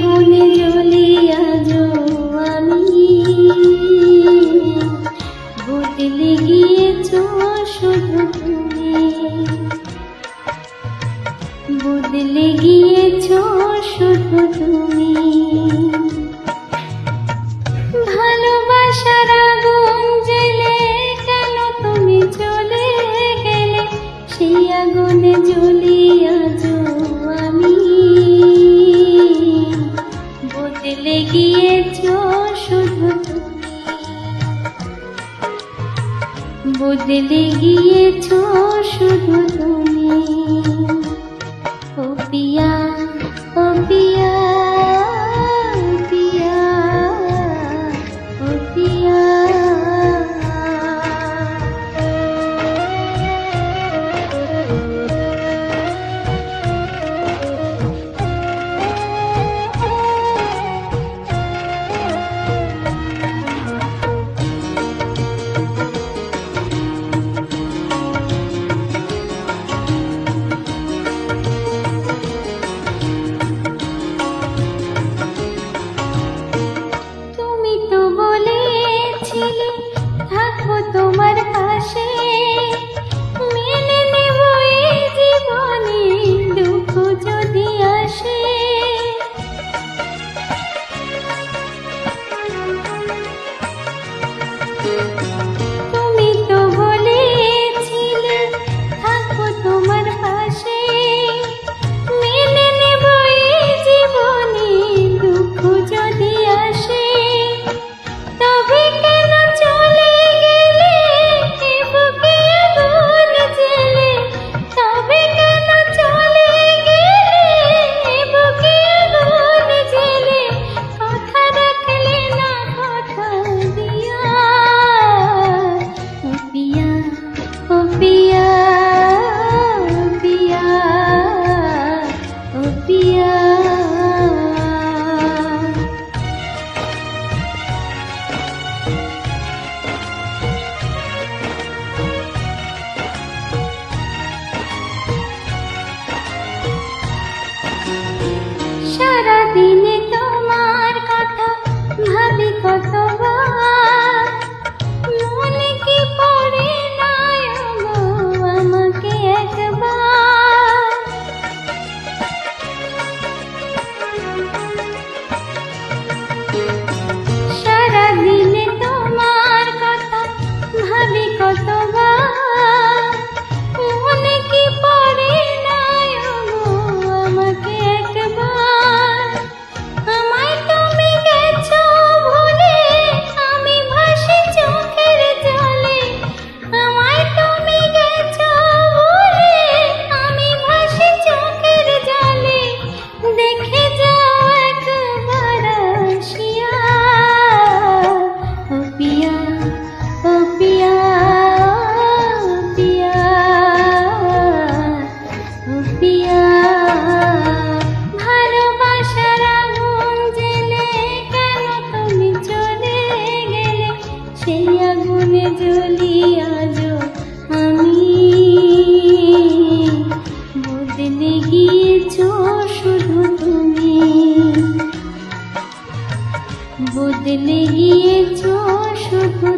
আগুনে বদলে গিয়েছ শুধু তুমি ভালোবাসার আগুন জেলে কেন তুমি চলে গেলে? সেই আগুনে জ্বলিয়া বদলে গিয়েছ শুধু তুমি। corazón. ভুলে গিয়েছ শুধু তুমি। বদলে গিয়েছ শুধু